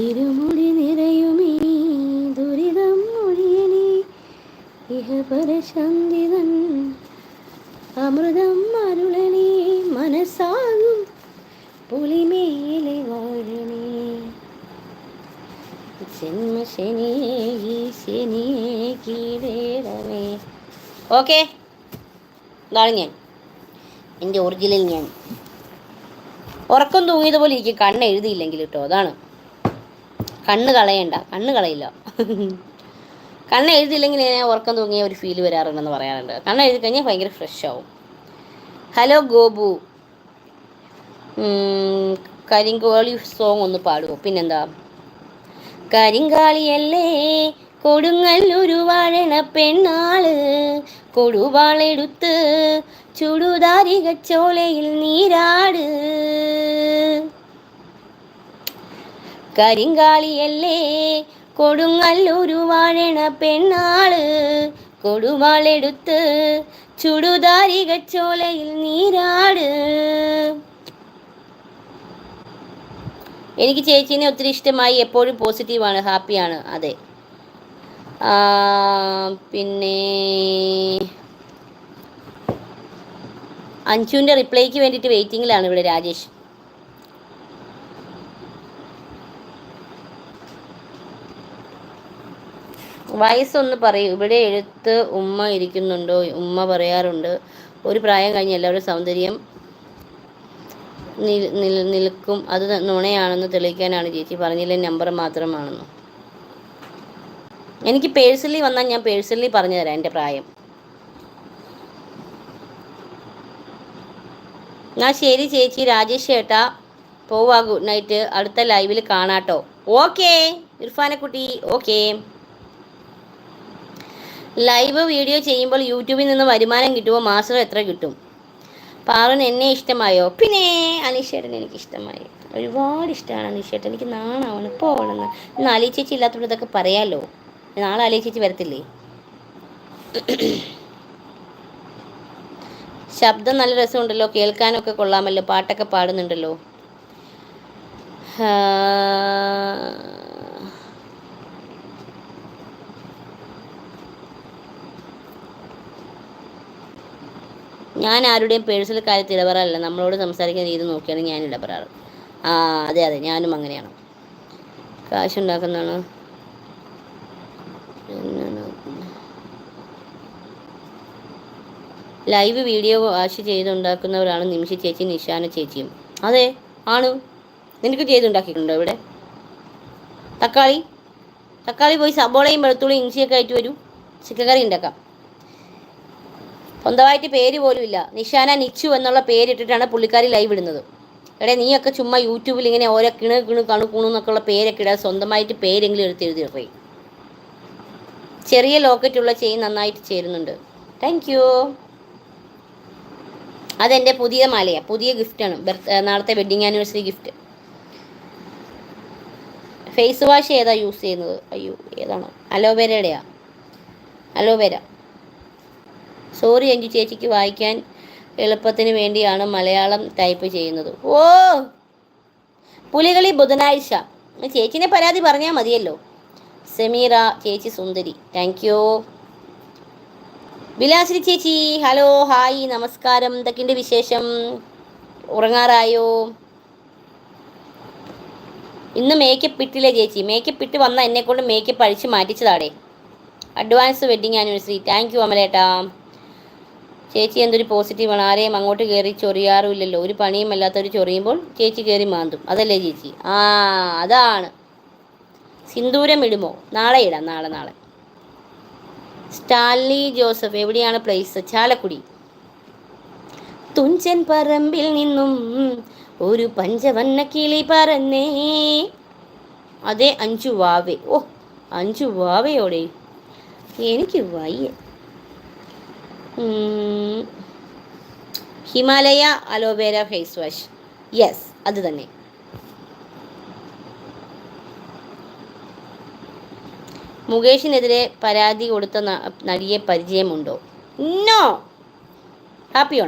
ഇരുമുടി നിറയുമേ ദുരിതം മൊഴിയണി ഇഹപരശാന്തിതൻ അമൃതം അരുളണി. മനസ്സാകും പുലിമേലെ വാഴണേ. ജന്മശനിയേ ശനിയെ കീഴേറണേ ഓക്കെ ഇതാണ് ഞാൻ. എന്റെ ഒറിജിനൽ ഞാൻ. ഉറക്കം തൂങ്ങിയതുപോലെ എനിക്ക് കണ്ണ് എഴുതിയില്ലെങ്കിൽ കേട്ടോ അതാണ്. കണ്ണ് കളയണ്ട കണ്ണ് കളയില്ല. കണ്ണ് എഴുതിയില്ലെങ്കിൽ ഞാൻ ഉറക്കം തൂങ്ങിയ ഒരു ഫീൽ വരാറുണ്ടെന്ന് പറയാറുണ്ട്. കണ്ണ് എഴുതി കഴിഞ്ഞാൽ ഭയങ്കര ഫ്രഷ് ആവും. ഹലോ ഗോപു. കരിങ്കോളി സോങ് ഒന്ന് പാടുമോ പിന്നെന്താ? കരിങ്കാളിയല്ലേ കൊടുങ്ങല്ലൊരു വാഴണ പെണ്ണാൾ. കൊടുവാളെടുത്ത് ചുടുതാരികച്ചോലയിൽ നീരാട്. കരിങ്കാളിയല്ലേ? കൊടുങ്ങല്ലൊരു വാഴണ പെണ്ണാൾ. കൊടുവാളെടുത്ത് ചുടുതാരികച്ചോലയിൽ നീരാട്. എനിക്ക് ചേച്ചീനെ ഒത്തിരി ഇഷ്ടമായി. എപ്പോഴും പോസിറ്റീവാണ് ഹാപ്പിയാണ്. അതെ. പിന്നെ അഞ്ചുവിന്റെ റിപ്ലൈക്ക് വേണ്ടിയിട്ട് വെയിറ്റിങ്ങിലാണ് ഇവിടെ രാജേഷ്. വയസ്സൊന്ന് പറയൂ. ഇവിടെ എഴുത്ത് ഉമ്മ ഇരിക്കുന്നുണ്ടോ? ഉമ്മ പറയാറുണ്ട്. ഒരു പ്രായം കഴിഞ്ഞ് എല്ലാവരും സൗന്ദര്യം നിൽ- നിൽ- നിൽക്കും. അത് നുണയാണെന്ന് തെളിയിക്കാനാണ് ചേച്ചി പറഞ്ഞില്ല? നമ്പർ മാത്രമാണെന്ന്. എനിക്ക് പേഴ്സണലി വന്നാൽ ഞാൻ പേഴ്സണലി പറഞ്ഞു തരാം എന്റെ പ്രായം. എന്നാ ശരി ചേച്ചി. രാജേഷ് ചേട്ടാ പോവാ. Good night. അടുത്ത ലൈവിൽ കാണാട്ടോ. ഓക്കേ. ഇർഫാനക്കുട്ടി ഓക്കേ. ലൈവ് വീഡിയോ ചെയ്യുമ്പോൾ യൂട്യൂബിൽ നിന്ന് വരുമാനം കിട്ടുമോ മാസം എത്ര കിട്ടും? പാറൻ എന്നെ ഇഷ്ടമായോ? പിന്നെ അനീഷേട്ടൻ എനിക്ക് ഇഷ്ടമായി. ഒരുപാട് ഇഷ്ടമാണ് അനീഷേട്ടൻ. എനിക്ക് നാണാവണം. ഇപ്പോൾ ആവണമെന്ന്. ഇന്ന് ആലോചിച്ചേച്ചി ചേച്ചി ഇല്ലാത്തതുകൊണ്ട് ഇതൊക്കെ പറയാമല്ലോ നാളെ ആലോചിച്ചേച്ചി ചേച്ചി വരത്തില്ലേ? ശബ്ദം നല്ല രസമുണ്ടല്ലോ. കേൾക്കാനൊക്കെ കൊള്ളാമല്ലോ. പാട്ടൊക്കെ പാടുന്നുണ്ടല്ലോ. ഞാൻ ആരുടെയും പേഴ്സണൽ കാര്യത്തിൽ ഇടപെടാറില്ല. നമ്മളോട് സംസാരിക്കുന്ന രീതി നോക്കിയാണ് ഞാൻ ഇടപെടാറ്. ആ അതെ അതെ ഞാനും അങ്ങനെയാണ്. കാശുണ്ടാക്കുന്നതാണ്. ലൈവ് വീഡിയോ വാഷ് ചെയ്തുണ്ടാക്കുന്നവരാണ് നിമിഷ ചേച്ചി നിഷാന ചേച്ചിയും. അതെ ആണ്. നിനക്ക് ചെയ്തുണ്ടാക്കിയിട്ടുണ്ടോ ഇവിടെ? തക്കാളി? തക്കാളി പോയി സബോളയും വെളുത്തുള്ളിയും ഇഞ്ചിയൊക്കെ ആയിട്ട് വരൂ. ചിക്കൻ കറി ഉണ്ടാക്കാം. സ്വന്തമായിട്ട് പേര് പോലും ഇല്ല. നിഷാന നിച്ചു എന്നുള്ള പേരിട്ടിട്ടാണ് പുള്ളിക്കാരി ലൈവ് ഇടുന്നത്. എടേ നീയൊക്കെ ചുമ്മാ യൂട്യൂബിൽ ഇങ്ങനെ ഓരോ കിണു കിണു കണു കുണു എന്നൊക്കെ ഉള്ള പേരൊക്കെ ഇടാതെ സ്വന്തമായിട്ട് പേരെങ്കിലും എടുത്ത് എഴുതി ഇടേ ചെറിയ ലോക്കറ്റുള്ള ചെയിൻ നന്നായിട്ട് ചേരുന്നുണ്ട്. താങ്ക് യു അതെന്റെ പുതിയ മാലയാണ് പുതിയ ഗിഫ്റ്റാണ് ബർത്ത് നാളത്തെ wedding anniversary gift face wash ഏതാ യൂസ് ചെയ്യുന്നത്? അയ്യോ ഏതാണ്? അലോവേരയുടെയാ അലോവേര സോറി അഞ്ചു ചേച്ചിക്ക് വായിക്കാൻ എളുപ്പത്തിന് വേണ്ടിയാണ് മലയാളം ടൈപ്പ് ചെയ്യുന്നത്. ഓ! പുലികളി ബുധനാഴ്ച. ചേച്ചിനെ പരാതി പറഞ്ഞാൽ മതിയല്ലോ. സെമീറ ചേച്ചി സുന്ദരി. താങ്ക് യു വിലാസിനി ചേച്ചി ഹലോ ഹായ് നമസ്കാരം. എന്തൊക്കെയുണ്ട് വിശേഷം? ഉറങ്ങാറായോ? ഇന്ന് മേക്കപ്പ് ഇട്ടില്ലേ ചേച്ചി? മേക്കപ്പ് ഇട്ട് വന്നാൽ എന്നെക്കൊണ്ട് മേക്കപ്പ് അഴിച്ച് മാറ്റിച്ചതാടേ advance wedding anniversary thank you അമലേട്ടാ. ചേച്ചി എന്തൊരു പോസിറ്റീവാണ്. ആരെയും അങ്ങോട്ട് കയറി ചൊറിയാറുമില്ലല്ലോ. ഒരു പണിയും അല്ലാത്തവർ ചൊറിയുമ്പോൾ ചേച്ചി കയറി മാന്തും. അതല്ലേ ചേച്ചി? ആ അതാണ്. സിന്ദൂരം ഇടുമോ? നാളെ ഇടാം നാളെ നാളെ. സ്റ്റാൻലി ജോസഫ് എവിടെയാണ് പ്ലേസ് ചാലക്കുടി. തുഞ്ചൻ പറമ്പിൽ നിന്നും ഒരു പഞ്ചവണ്ണ കിളി പറന്നേ. അതെ അഞ്ചു വാവേ. ഓ അഞ്ചു വാവയോടെ. എനിക്ക് വയ്യ. Himalaya aloe vera face wash. Yes അത് തന്നെ. മുകേഷിനെതിരെ പരാതി കൊടുത്ത നടിയെ പരിചയമുണ്ടോ? No happy